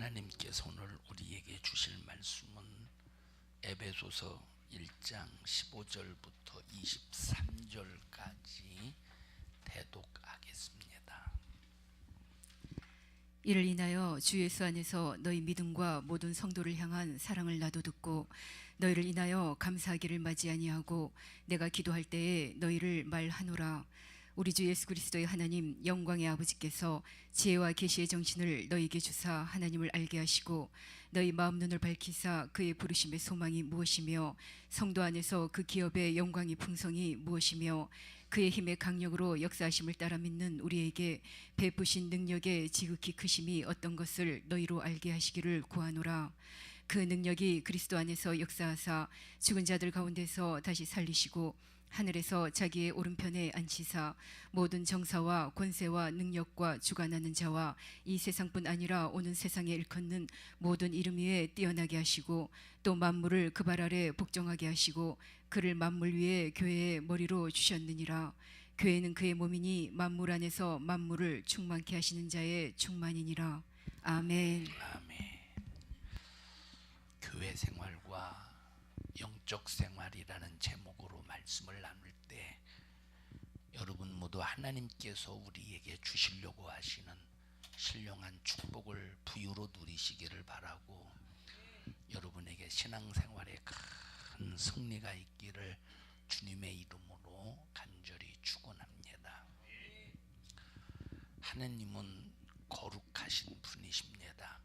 하나님께서 오늘 우리에게 주실 말씀은 에베소서 1장 15절부터 23절까지 대독하겠습니다. 이를 인하여 주 예수 안에서 너희 믿음과 모든 성도를 향한 사랑을 나도 듣고 너희를 인하여 감사하기를 맞이 아니하고 내가 기도할 때에 너희를 말하노라 우리 주 예수 그리스도의 하나님 영광의 아버지께서 지혜와 계시의 정신을 너희에게 주사 하나님을 알게 하시고 너희 마음 눈을 밝히사 그의 부르심의 소망이 무엇이며 성도 안에서 그 기업의 영광이 풍성이 무엇이며 그의 힘의 강력으로 역사하심을 따라 믿는 우리에게 베푸신 능력의 지극히 크심이 어떤 것을 너희로 알게 하시기를 구하노라. 그 능력이 그리스도 안에서 역사하사 죽은 자들 가운데서 다시 살리시고 하늘에서 자기의 오른편에 앉히사 모든 정사와 권세와 능력과 주관하는 자와 이 세상뿐 아니라 오는 세상에 일컫는 모든 이름 위에 뛰어나게 하시고 또 만물을 그 발 아래 복종하게 하시고 그를 만물 위에 교회의 머리로 주셨느니라. 교회는 그의 몸이니 만물 안에서 만물을 충만케 하시는 자의 충만이니라. 아멘. 아멘. 교회 생활과 영적 생활이라는 제목으로 말씀을 나눌 때 여러분 모두 하나님께서 우리에게 주시려고 하시는 신령한 축복을 부유로 누리시기를 바라고 여러분에게 신앙생활에 큰 승리가 있기를 주님의 이름으로 간절히 축원합니다. 하나님은 거룩하신 분이십니다.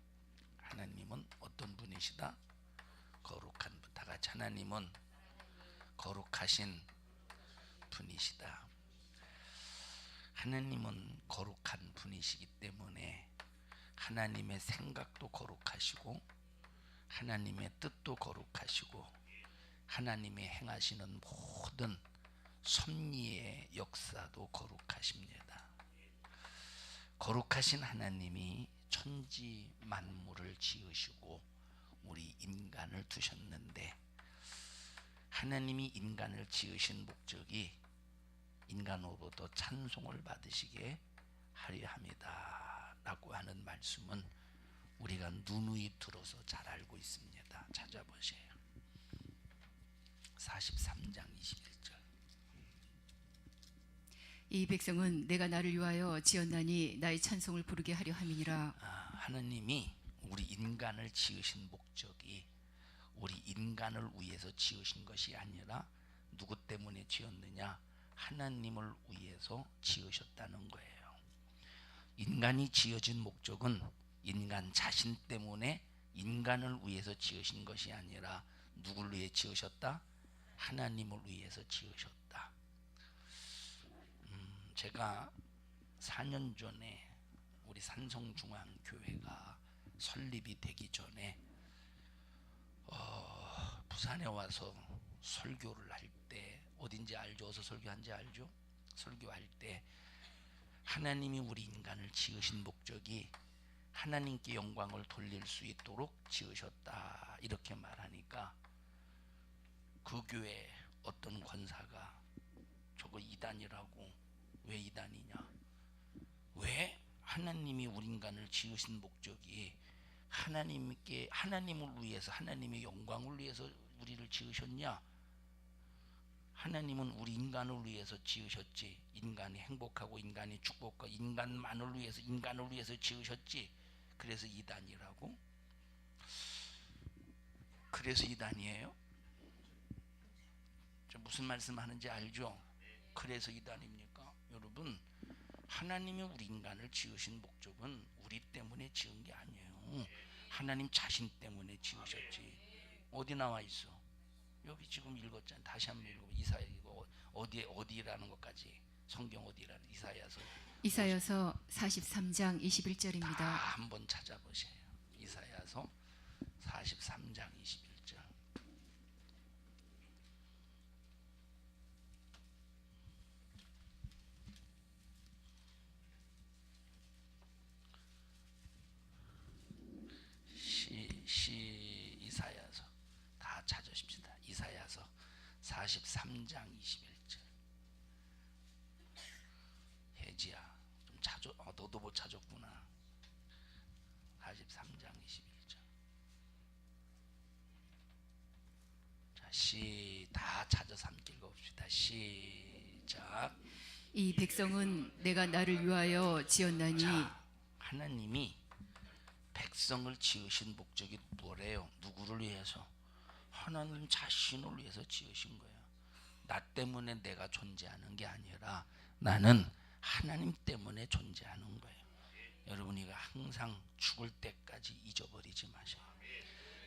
하나님은 어떤 분이시다? 거룩한 분. 다 같이 하나님은 거룩하신 분이시다. 하나님은 거룩한 분이시기 때문에 하나님의 생각도 거룩하시고 하나님의 뜻도 거룩하시고 하나님의 행하시는 모든 섭리의 역사도 거룩하십니다. 거룩하신 하나님이 천지 만물을 지으시고 인간을 두셨는데 하나님이 인간을 지으신 목적이 인간으로부터 찬송을 받으시게 하려 합니다. 라고 하는 말씀은 우리가 누누이 들어서 잘 알고 있습니다. 찾아보세요. 43장 21절. 이 백성은 내가 나를 위하여 지었나니 나의 찬송을 부르게 하려 함이니라 아, 하나님이 우리 인간을 지으신 목적이 우리 인간을 위해서 지으신 것이 아니라 누구 때문에 지었느냐? 하나님을 위해서 지으셨다는 거예요. 인간이 지어진 목적은 인간 자신 때문에 인간을 위해서 지으신 것이 아니라 누굴 위해 지으셨다? 하나님을 위해서 지으셨다. 음, 제가 4년 전에 우리 산성중앙교회가 설립이 되기 전에 어, 부산에 와서 설교를 할 때 어딘지 알죠? 어디서 설교한지 알죠? 설교할 때 하나님이 우리 인간을 지으신 목적이 하나님께 영광을 돌릴 수 있도록 지으셨다 이렇게 말하니까 그 교회 어떤 권사가 저거 이단이라고 왜 이단이냐 왜 하나님이 우리 인간을 지으신 목적이 하나님께 하나님을 위해서 하나님의 영광을 위해서 우리를 지으셨냐? 하나님은 우리 인간을 위해서 지으셨지. 인간이 행복하고 인간이 축복과 인간만을 위해서 인간을 위해서 지으셨지. 그래서 이단이라고? 그래서 이단이에요? 저 무슨 말씀하는지 알죠? 그래서 이단입니까? 여러분 하나님이 우리 인간을 지으신 목적은 우리 때문에 지은 게 아니에요. 하나님 자신 때문에 지으셨지. 어디 나와 있어? 여기 지금 읽었잖아. 다시 한번 읽어. 이사야 이거 어디에 어디라는 것까지 성경 어디라는 이사야서 이사여서 43장 21절입니다. 다 한번 찾아보세요. 이사야서 43장 21 3장 21절. 혜지야, 좀 자주, 어, 너도 못 찾았구나. 43장 21절. 자, 시, 다 찾아서 함께 읽어봅시다. 시작. 이 백성은 내가 나를 위하여 지었나니 자, 하나님이 백성을 지으신 목적이 뭐래요? 누구를 위해서? 하나님 자신을 위해서 지으신 거예요. 나 때문에 내가 존재하는 게 아니라 나는 하나님 때문에 존재하는 거예요. 여러분 이거 항상 죽을 때까지 잊어버리지 마세요.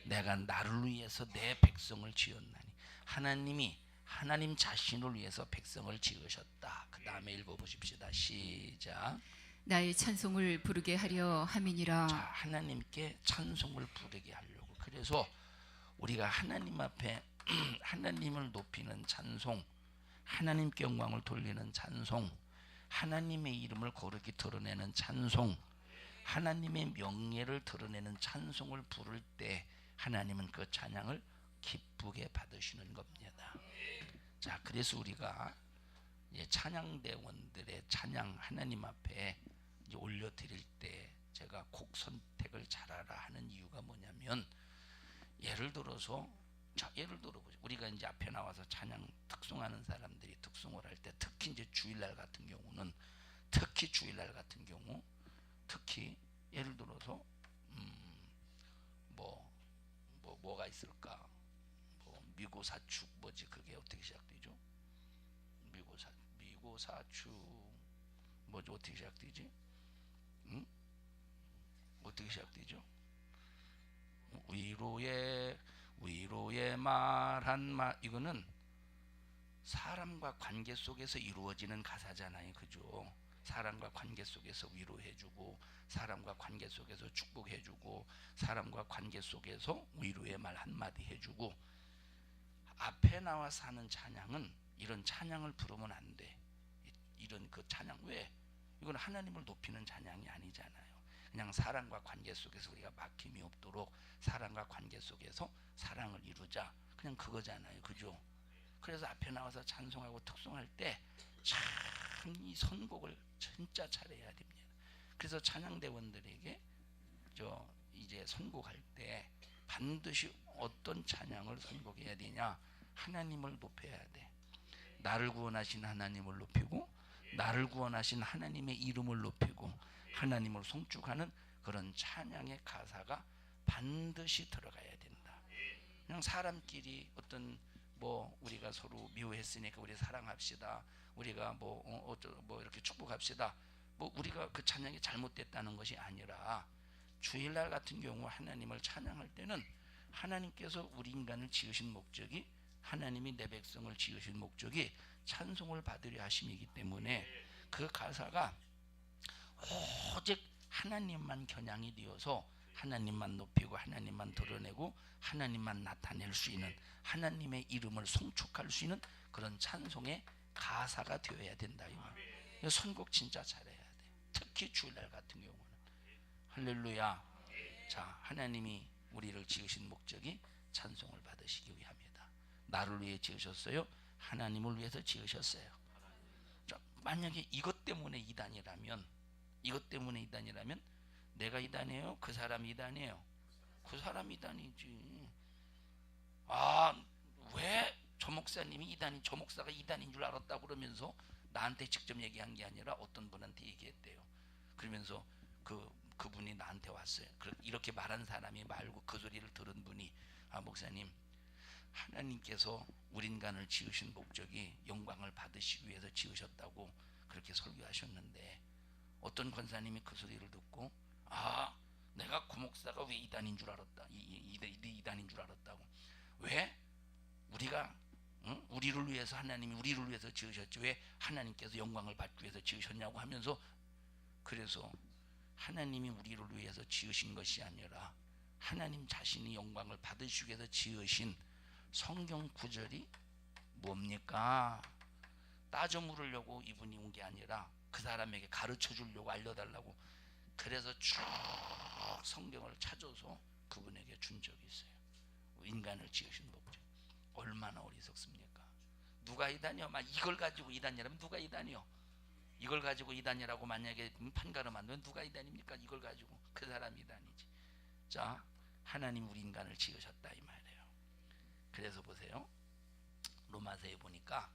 내가 나를 위해서 내 백성을 지었나니 하나님이 하나님 자신을 위해서 백성을 지으셨다. 그 다음에 읽어보십시다. 시작. 나의 찬송을 부르게 하려 함이니라 자, 하나님께 찬송을 부르게 하려고. 그래서 우리가 하나님 앞에 하나님을 높이는 찬송, 하나님께 영광을 돌리는 찬송, 하나님의 이름을 거룩히 드러내는 찬송, 하나님의 명예를 드러내는 찬송을 부를 때 하나님은 그 찬양을 기쁘게 받으시는 겁니다. 자, 그래서 우리가 찬양대원들의 찬양 하나님 앞에 올려드릴 때 제가 곡 선택을 잘하라 하는 이유가 뭐냐면 예를 들어서 자, 예를 들어 보죠. 우리가 이제 앞에 나와서 찬양 특송하는 사람들이 특송을 할 때 특히 이제 주일날 같은 경우는 특히 주일날 같은 경우 특히 예를 들어서 음, 뭐, 뭐 뭐가 있을까? 뭐 미고사축 뭐지 그게 어떻게 시작되죠? 미고사 미고사축 뭐지 어떻게 시작되지? 응? 어떻게 시작되죠? 위로의 위로의 말한 말 이거는 사람과 관계 속에서 이루어지는 가사잖아요, 그죠? 사람과 관계 속에서 위로해주고 사람과 관계 속에서 축복해주고 사람과 관계 속에서 위로의 말 한마디 해주고 앞에 나와 사는 찬양은 이런 찬양을 부르면 안 돼. 이- 이런 그 찬양 왜? 이건 하나님을 높이는 찬양이 아니잖아요. 그냥 사랑과 관계 속에서 우리가 막힘이 없도록 사랑과 관계 속에서 사랑을 이루자. 그냥 그거잖아요. 그죠? 그래서 앞에 나와서 찬송하고 특송할 때 참 이 선곡을 진짜 잘해야 됩니다. 그래서 찬양대원들에게 저 이제 선곡할 때 반드시 어떤 찬양을 선곡해야 되냐? 하나님을 높여야 돼. 나를 구원하신 하나님을 높이고 나를 구원하신 하나님의 이름을 높이고 하나님을 송축하는 그런 찬양의 가사가 반드시 들어가야 된다. 그냥 사람끼리 어떤 뭐 우리가 서로 미워했으니까 우리 사랑합시다. 우리가 뭐 어, 어쩌 뭐 이렇게 축복합시다. 뭐 우리가 그 찬양이 잘못됐다는 것이 아니라 주일날 같은 경우 하나님을 찬양할 때는 하나님께서 우리 인간을 지으신 목적이 하나님이 내 백성을 지으신 목적이 찬송을 받으려 하심이기 때문에 그 가사가 오직 하나님만 겨냥이 되어서 하나님만 높이고 하나님만 드러내고 하나님만 나타낼 수 있는 하나님의 이름을 송축할 수 있는 그런 찬송의 가사가 되어야 된다 이 말. 선곡 진짜 잘해야 돼. 특히 주일날 같은 경우는 할렐루야. 자 하나님이 우리를 지으신 목적이 찬송을 받으시기 위함이다. 나를 위해 지으셨어요. 하나님을 위해서 지으셨어요. 자, 만약에 이것 때문에 이단이라면 이것 때문에 이단이라면 내가 이단이에요? 그 사람이 이단이에요? 그 사람이 이단이지. 아, 왜 저 목사님이 이단이 저 목사가 이단인 줄 알았다 그러면서 나한테 직접 얘기한 게 아니라 어떤 분한테 얘기했대요. 그러면서 그 그분이 나한테 왔어요. 그- 이렇게 말한 사람이 말고 그 소리를 들은 분이 아 목사님 하나님께서 우리 인간을 지으신 목적이 영광을 받으시기 위해서 지으셨다고 그렇게 설교하셨는데 어떤 권사님이 그 소리를 듣고 아 내가 그 목사가 왜 이단인 줄 알았다 이, 이, 이, 이- 이단인 줄 알았다고 왜 우리가 응? 우리를 위해서 하나님이 우리를 위해서 지으셨지 왜 하나님께서 영광을 받기 위해서 지으셨냐고 하면서 그래서 하나님이 우리를 위해서 지으신 것이 아니라 하나님 자신이 영광을 받으시기 위해서 지으신 성경 구절이 뭡니까? 따져 물으려고 이분이 온 게 아니라 그 사람에게 가르쳐 주려고 알려달라고 그래서 쭉 성경을 찾아서 그분에게 준 적이 있어요. 인간을 지으신 목적 얼마나 어리석습니까? 누가 이단이요? 막 이걸 가지고 이단이라면 누가 이단이요? 이걸 가지고 이단이라고 만약에 판가름 만들면 누가 이단입니까? 이걸 가지고 그 사람이 이단이지. 자, 하나님 우리 인간을 지으셨다 이 말이에요. 그래서 보세요. 로마서에 보니까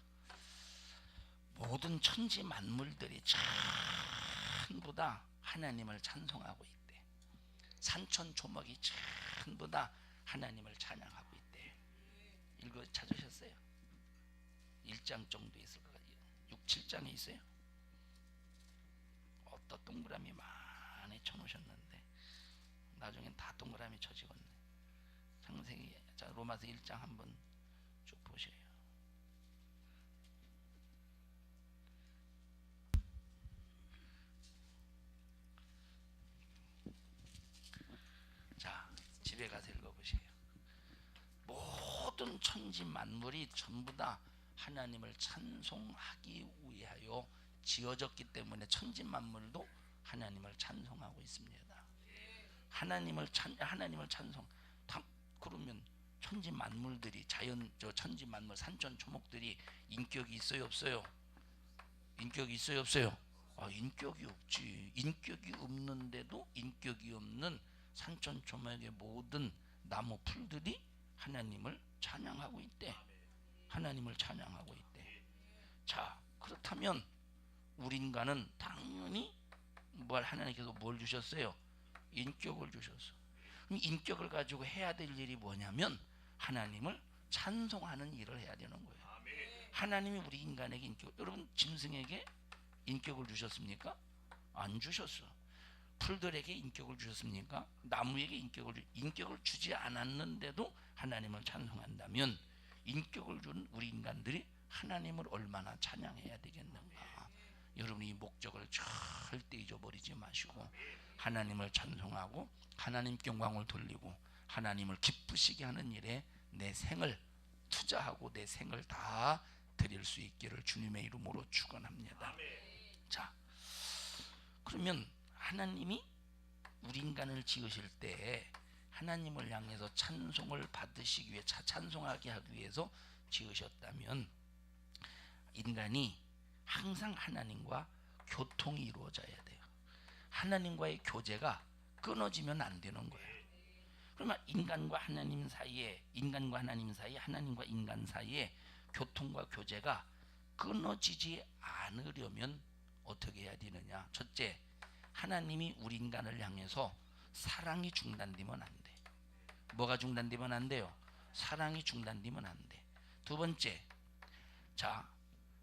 모든 천지 만물들이 전부 다 하나님을 찬송하고 있대. 산천 초목이 전부 다 하나님을 찬양하고 있대. 읽어 찾으셨어요? 1장 정도 있을 거예요. 6, 7장에 있어요. 어떤 동그라미 많이 쳐놓으셨는데 나중엔 다 동그라미 쳐지겠네. 창세기 자 로마서 1장 한번 쭉 보세요. 자 집에 가서 읽어보세요. 모든 천지 만물이 전부 다 하나님을 찬송하기 위하여 지어졌기 때문에 천지 만물도 하나님을 찬송하고 있습니다. 하나님을 찬 하나님을 찬송. 다 그러면 천지 만물들이 자연 저 천지 만물 산천 초목들이 인격이 있어요 없어요? 인격이 있어요 없어요? 아 인격이 없지. 인격이 없는데도 인격이 없는 산천 초목의 모든 나무 풀들이 하나님을 찬양하고 있대. 하나님을 찬양하고 있대. 자 그렇다면 우리 인간은 당연히 뭘 하나님께서 뭘 주셨어요? 인격을 주셨어. 그럼 인격을 가지고 해야 될 일이 뭐냐면 하나님을 찬송하는 일을 해야 되는 거예요. 하나님이 우리 인간에게 인격, 여러분 짐승에게 인격을 주셨습니까? 안 주셨어. 풀들에게 인격을 주셨습니까? 나무에게 인격을 주- 인격을 주지 않았는데도 하나님을 찬송한다면 인격을 준 우리 인간들이 하나님을 얼마나 찬양해야 되겠는가? 여러분 이 목적을 절대 잊어버리지 마시고 하나님을 찬송하고 하나님께 영광을 돌리고 하나님을 기쁘시게 하는 일에 내 생을 투자하고 내 생을 다 드릴 수 있기를 주님의 이름으로 축원합니다. 자, 그러면 하나님이 우리 인간을 지으실 때 하나님을 향해서 찬송을 받으시기 위해 차- 찬송하게 하기 위해서 지으셨다면 인간이 항상 하나님과 교통이 이루어져야 돼요. 하나님과의 교제가 끊어지면 안 되는 거예요. 그러면 인간과 하나님 사이에 인간과 하나님 사이에 하나님과 인간 사이에 교통과 교제가 끊어지지 않으려면 어떻게 해야 되느냐? 첫째, 하나님이 우리 인간을 향해서 사랑이 중단되면 안 돼. 뭐가 중단되면 안 돼요? 사랑이 중단되면 안 돼. 두 번째, 자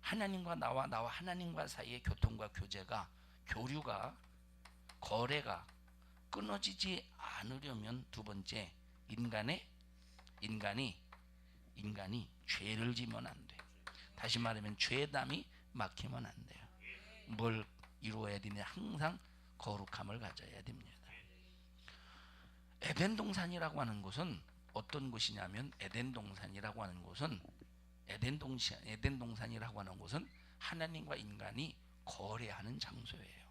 하나님과 나와 나와 하나님과 사이의 교통과 교제가 교류가 거래가 끊어지지 않으려면 두 번째 인간의 인간이 인간이 죄를 지면 안 돼. 다시 말하면 죄담이 막히면 안 돼요. 뭘 이루어야 되냐? 항상 거룩함을 가져야 됩니다. 에덴 동산이라고 하는 곳은 어떤 곳이냐면 에덴 동산이라고 하는 곳은 에덴 동산 에덴 동산이라고 하는 곳은 하나님과 인간이 거래하는 장소예요.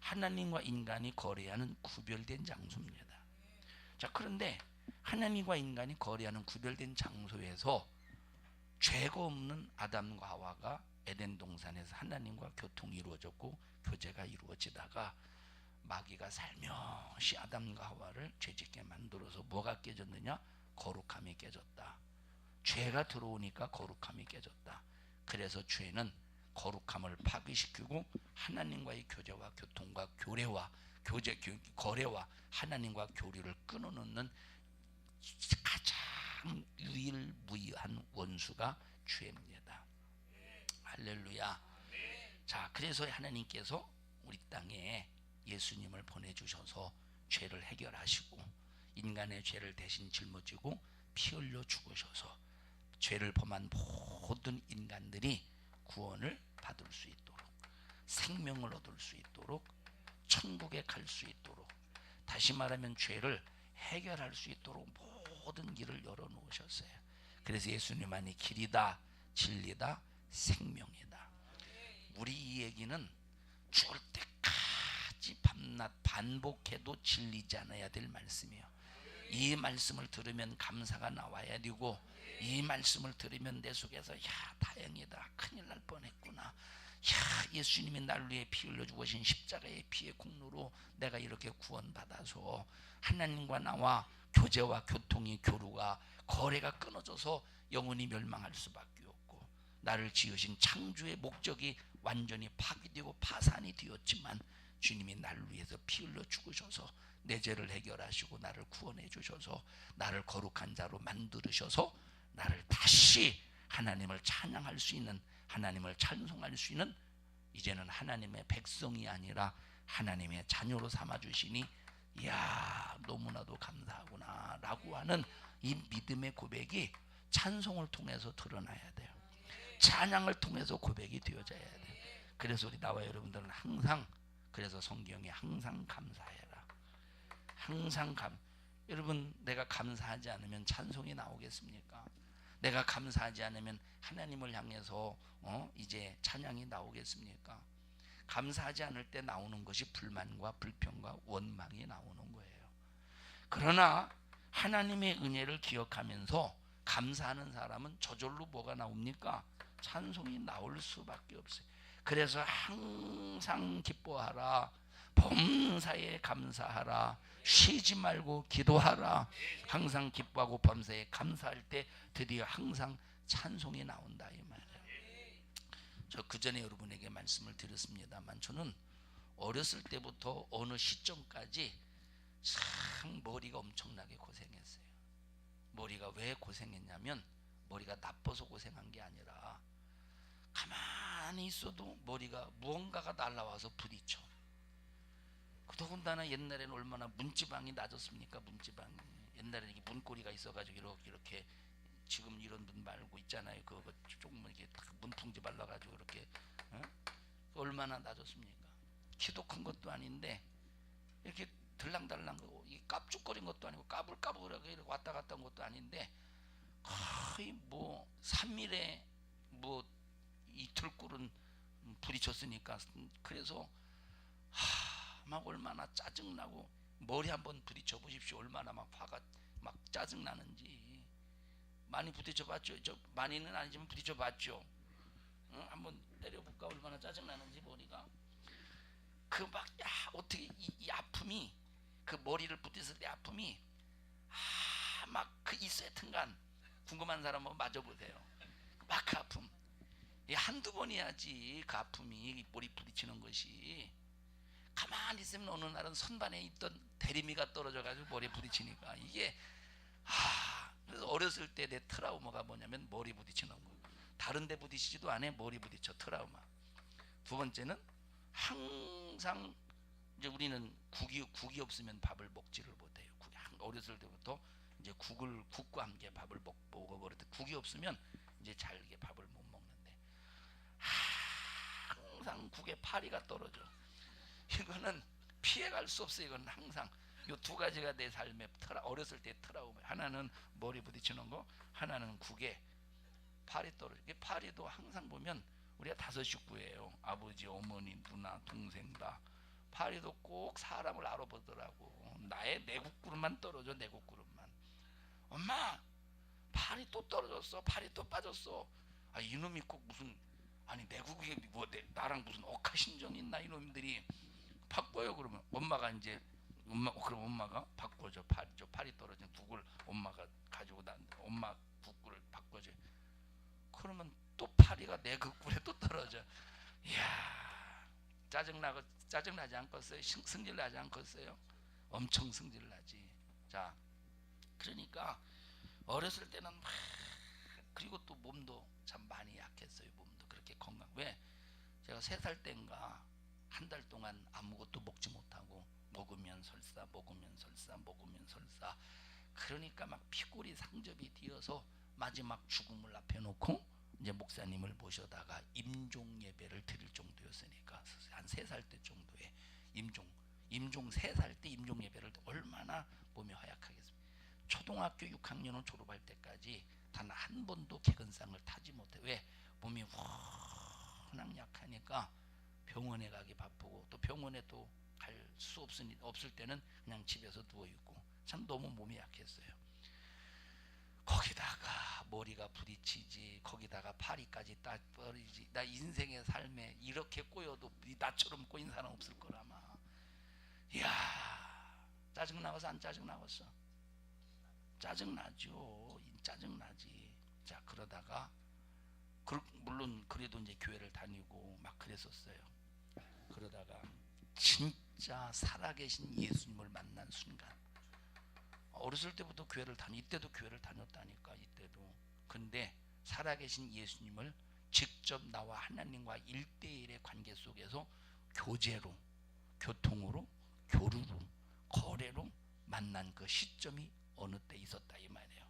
하나님과 인간이 거래하는 구별된 장소입니다. 자, 그런데 하나님과 인간이 거래하는 구별된 장소에서 죄가 없는 아담과 하와가 에덴 동산에서 하나님과 교통이 이루어졌고 교제가 이루어지다가 마귀가 살며시 아담과 하와를 죄짓게 만들어서 뭐가 깨졌느냐? 거룩함이 깨졌다. 죄가 들어오니까 거룩함이 깨졌다. 그래서 죄는 거룩함을 파괴시키고 하나님과의 교제와 교통과 교례와 교제 교- 거래와 하나님과 교류를 끊어놓는 가장 유일무이한 원수가 죄입니다. 할렐루야. 자, 그래서 하나님께서 우리 땅에 예수님을 보내주셔서 죄를 해결하시고 인간의 죄를 대신 짊어지고 피 흘려 죽으셔서 죄를 범한 모든 인간들이 구원을 받을 수 있도록 생명을 얻을 수 있도록 천국에 갈 수 있도록 다시 말하면 죄를 해결할 수 있도록 모든 길을 열어 놓으셨어요. 그래서 예수님만이 길이다, 진리다, 생명이다. 우리 이 얘기는 죽을 때까지 밤낮 반복해도 질리지 않아야 될 말씀이에요. 이 말씀을 들으면 감사가 나와야 되고 이 말씀을 들으면 내 속에서 야 다행이다 큰일 날 뻔했구나 야 예수님이 날 위해 피 흘려 죽으신 십자가의 피의 공로로 내가 이렇게 구원받아서 하나님과 나와 교제와 교통이 교류가 거래가 끊어져서 영원히 멸망할 수밖에 없고 나를 지으신 창조의 목적이 완전히 파괴되고 파산이 되었지만 주님이 나를 위해서 피 흘려 죽으셔서 내 죄를 해결하시고 나를 구원해 주셔서 나를 거룩한 자로 만들으셔서 나를 다시 하나님을 찬양할 수 있는 하나님을 찬송할 수 있는 이제는 하나님의 백성이 아니라 하나님의 자녀로 삼아 주시니 이야 너무나도 감사하구나라고 하는 이 믿음의 고백이 찬송을 통해서 드러나야 돼요. 찬양을 통해서 고백이 되어져야 돼요. 그래서 우리 나와 여러분들은 항상 그래서 성경에 항상 감사해라. 항상 감. 여러분 내가 감사하지 않으면 찬송이 나오겠습니까? 내가 감사하지 않으면 하나님을 향해서 어? 이제 찬양이 나오겠습니까? 감사하지 않을 때 나오는 것이 불만과 불평과 원망이 나오는 거예요. 그러나 하나님의 은혜를 기억하면서 감사하는 사람은 저절로 뭐가 나옵니까? 찬송이 나올 수밖에 없어요. 그래서 항상 기뻐하라. 범사에 감사하라. 쉬지 말고 기도하라. 항상 기뻐하고 범사에 감사할 때 드디어 항상 찬송이 나온다 이 말이에요. 저 그 전에 여러분에게 말씀을 드렸습니다만 저는 어렸을 때부터 어느 시점까지 참 머리가 엄청나게 고생했어요. 머리가 왜 고생했냐면 머리가 나빠서 고생한 게 아니라 가만 히 있어도 머리가 무언가가 날라와서 부딪혀. 더군다나 옛날에는 얼마나 문지방이 낮았습니까? 문지방이 옛날에 이게 문고리가 있어가지고 이렇게 이렇게 지금 이런 문 말고 있잖아요. 그거 조금 이렇게 딱 문풍지 발라가지고 이렇게 어? 얼마나 낮았습니까? 키도 큰 것도 아닌데 이렇게 들랑달랑 거이 깝죽거린 것도 아니고 까불까불하게 왔다 갔다 한 것도 아닌데 거의 뭐 3일에 뭐 이틀 꿀은 부딪혔으니까. 그래서 하, 막 얼마나 짜증나고 머리 한번 부딪혀 보십시오. 얼마나 막 화가 막 짜증나는지. 많이 부딪혀 봤죠? 저 많이는 아니지만 부딪혀 봤죠? 응? 한번 때려볼까? 얼마나 짜증나는지 머리가. 그 막 야 어떻게 이, 이 아픔이 그 머리를 부딪힐 때 아픔이 아막 그 있어야 튼간 궁금한 사람 한번 맞아보세요. 막 그 아픔 이 한두 번 해야지 그 아픔이 머리 부딪히는 것이. 가만히 있으면 어느 날은 선반에 있던 대리미가 떨어져 가지고 머리에 부딪히니까. 이게 하 그래서 어렸을 때 내 트라우마가 뭐냐면 머리 부딪히는 거 다른 데 부딪히지도 않아 머리 부딪혀 트라우마. 두 번째는 항상 이제 우리는 국이 국이 없으면 밥을 먹지를 못해요. 어렸을 때부터 이제 국을 국과 함께 밥을 먹, 먹어버릴 때 국이 없으면 이제 잘게 밥을 못 항상 국에 파리가 떨어져. 이거는 피해갈 수 없어. 이건 항상 요두 가지가 내 삶의 트라 어렸을 때 트라우마. 하나는 머리 부딪히는 거 하나는 국에 팔이 떨어져. 이 파리도 항상 보면 우리가 다섯 식구예요. 아버지 어머니 누나 동생 다. 파리도 꼭 사람을 알아보더라고. 나의 내국그릇만 떨어져 내국그릇만. 엄마 팔이 또 떨어졌어 팔이 또 빠졌어. 아 이놈이 꼭 무슨 아니 내국에 뭐 내, 나랑 무슨 억하심정 있나 이놈들이 바꿔요 그러면. 엄마가 이제 엄마 어, 그럼 엄마가 바꿔줘. 팔, 저 팔이 떨어진 국을 엄마가 가지고 난 엄마 국구를 바꿔줘. 그러면 또 파리가 내 국굴에 또 떨어져. 이야 짜증나고 짜증나지 않겠어요? 승- 승질나지 않겠어요? 엄청 승질나지. 자 그러니까 어렸을 때는 막 그리고 또 몸도 참 많이 약했어요 몸 건강. 왜? 제가 세살 때인가 한 달 동안 아무것도 먹지 못하고 먹으면 설사 먹으면 설사 먹으면 설사. 그러니까 막 피골이 상접이 되어서 마지막 죽음을 앞에 놓고 이제 목사님을 모셔다가 임종 예배를 드릴 정도였으니까 한 세 살 때 정도에 임종 임종 세 살 때 임종 예배를 얼마나 몸이 허약하겠습니까? 초등학교 6학년을 졸업할 때까지 단 한 번도 개근상을 타지 못해. 왜 몸이 워낙 약하니까 병원에 가기 바쁘고 또 병원에 또 갈 수 없으니 없을 때는 그냥 집에서 누워 있고. 참 너무 몸이 약했어요. 거기다가 머리가 부딪히지 거기다가 파리까지 딱 떨어지지 나 인생의 삶에 이렇게 꼬여도 이 나처럼 꼬인 사람 없을 거라마. 이야 짜증 나서 안 짜증 나겠어? 짜증 나죠. 짜증 나지. 자 그러다가 그, 물론 그래도 이제 교회를 다니고 막 그랬었어요. 그러다가 진짜 살아계신 예수님을 만난 순간 어렸을 때부터 교회를 다니 이때도 교회를 다녔다니까 이때도 근데 살아계신 예수님을 직접 나와 하나님과 일대일의 관계 속에서 교제로 교통으로 교류로 거래로 만난 그 시점이 어느 때 있었다 이 말이에요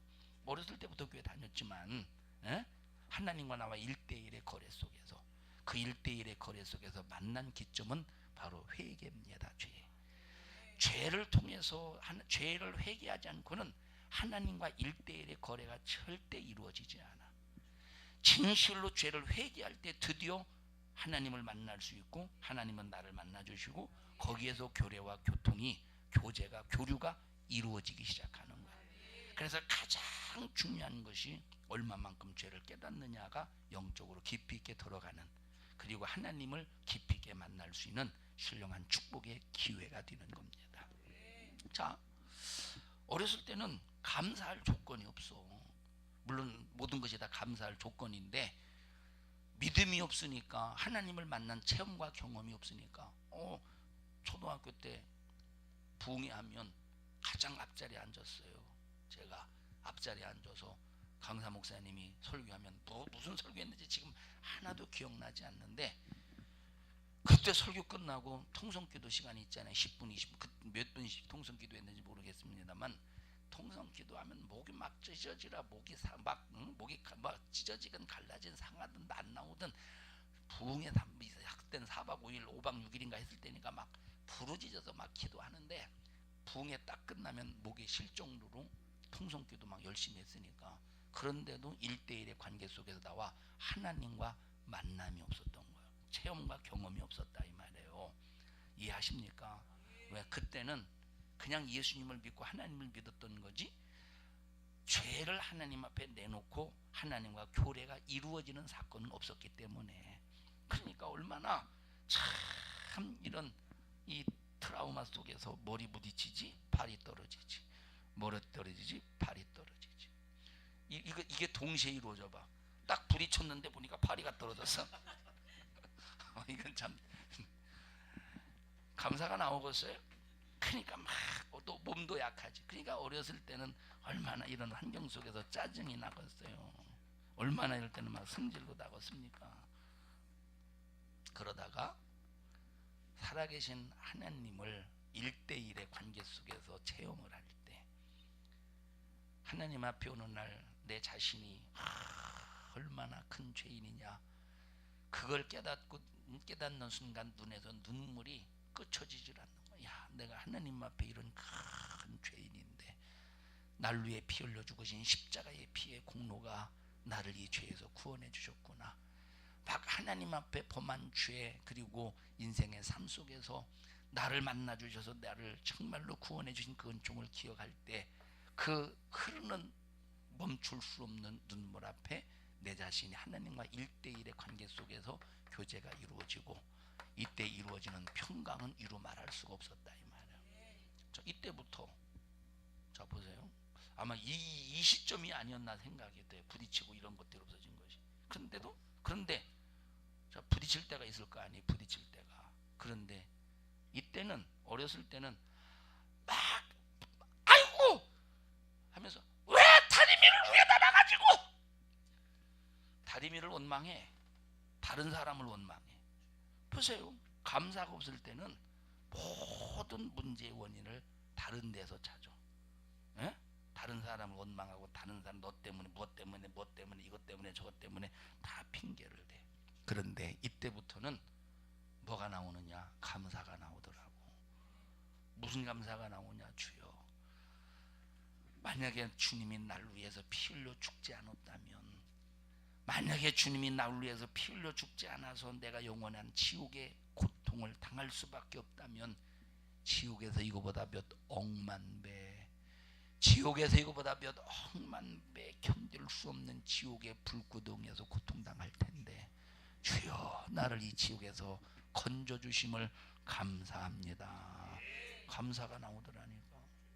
어렸을 때부터 교회 다녔지만 에? 하나님과 나와 일대일의 거래 속에서 그 일대일의 거래 속에서 만난 기점은 바로 회개입니다 죄 죄를 통해서 한- 죄를 회개하지 않고는 하나님과 일대일의 거래가 절대 이루어지지 않아. 진실로 죄를 회개할 때 드디어 하나님을 만날 수 있고 하나님은 나를 만나 주시고 거기에서 교례와 교통이 교제가 교류가 이루어지기 시작하는. 그래서 가장 중요한 것이 얼마만큼 죄를 깨닫느냐가 영적으로 깊이 있게 들어가는 그리고 하나님을 깊이 있게 만날 수 있는 신령한 축복의 기회가 되는 겁니다. 자, 어렸을 때는 감사할 조건이 없어. 물론 모든 것이 다 감사할 조건인데 믿음이 없으니까 하나님을 만난 체험과 경험이 없으니까 어 초등학교 때 부흥회 하면 가장 앞자리에 앉았어요. 제가 앞자리에 앉아서 강사 목사님이 설교하면 뭐 무슨 설교했는지 지금 하나도 기억나지 않는데 그때 설교 끝나고 통성기도 시간이 있잖아요. 10분, 20분 그 몇 분씩 통성기도 했는지 모르겠습니다만 통성기도하면 목이 막 찢어지라 목이 사, 막 응? 목이 가- 막 찢어지건 갈라진 상하든 안 나오든 부흥에 학된 4박 5일 5박 6일인가 했을 때니까 막 부르짖어서 막 기도하는데 부흥에 딱 끝나면 목이 쉴 정도로 통성기도 막 열심히 했으니까 그런데도 일대일의 관계 속에서 나와 하나님과 만남이 없었던 거예요. 체험과 경험이 없었다 이 말이에요. 이해하십니까? 왜 그때는 그냥 예수님을 믿고 하나님을 믿었던 거지 죄를 하나님 앞에 내놓고 하나님과 교례가 이루어지는 사건은 없었기 때문에 그러니까 얼마나 참 이런 이 트라우마 속에서 머리 부딪히지 발이 떨어지지 머리 떨어지지 발이 떨어지지 이, 이거 이게 동시에 이루어져 봐. 딱 부딪혔는데 보니까 파리가 떨어졌어. 어, 이건 참 감사가 나오겠어요. 그러니까 막 또 몸도 약하지. 그러니까 어렸을 때는 얼마나 이런 환경 속에서 짜증이 나겠어요. 얼마나 이럴 때는 막 승질도 나겠습니까? 그러다가 살아계신 하나님을 일대일의 관계 속에서 체험을 할 때 하나님 앞에 오는 날 내 자신이 아, 얼마나 큰 죄인이냐 그걸 깨닫고 깨닫는 순간 눈에서 눈물이 끄쳐지질 않는 거야. 야, 내가 하나님 앞에 이런 큰 죄인인데 날 위해 피 흘려 죽으신 십자가의 피의 공로가 나를 이 죄에서 구원해 주셨구나. 막 하나님 앞에 범한 죄 그리고 인생의 삶 속에서 나를 만나 주셔서 나를 정말로 구원해 주신 그 은총을 기억할 때 그 흐르는 멈출 수 없는 눈물 앞에 내 자신이 하나님과 일대일의 관계 속에서 교제가 이루어지고 이때 이루어지는 평강은 이루 말할 수가 없었다 이 말이에요. 자, 이때부터 자 보세요. 아마 이, 이 시점이 아니었나 생각이 돼. 부딪히고 이런 것들이 없어진 것이. 그런데도 그런데 자 부딪힐 때가 있을 거 아니 부딪힐 때가. 그런데 이때는 어렸을 때는 막 아이고 하면서 왜 다리미를 위에다 놔가지고? 다리미를 원망해. 다른 사람을 원망해. 보세요. 감사가 없을 때는 모든 문제의 원인을 다른 데서 찾아. 예? 다른 사람을 원망하고 다른 사람 너 때문에 뭐 때문에 뭐 때문에 이것 때문에 저것 때문에 다 핑계를 대. 그런데 이때부터는 뭐가 나오느냐? 감사가 나오더라고. 무슨 감사가 나오냐? 주여 만약에 주님이 날 위해서 피 흘려 죽지 않았다면 만약에 주님이 날 위해서 피 흘려 죽지 않아서 내가 영원한 지옥의 고통을 당할 수밖에 없다면 지옥에서 이거보다 몇 억만 배 지옥에서 이거보다 몇 억만 배 견딜 수 없는 지옥의 불구덩이에서 고통당할 텐데 주여 나를 이 지옥에서 건져 주심을 감사합니다. 감사가 나오더라니까.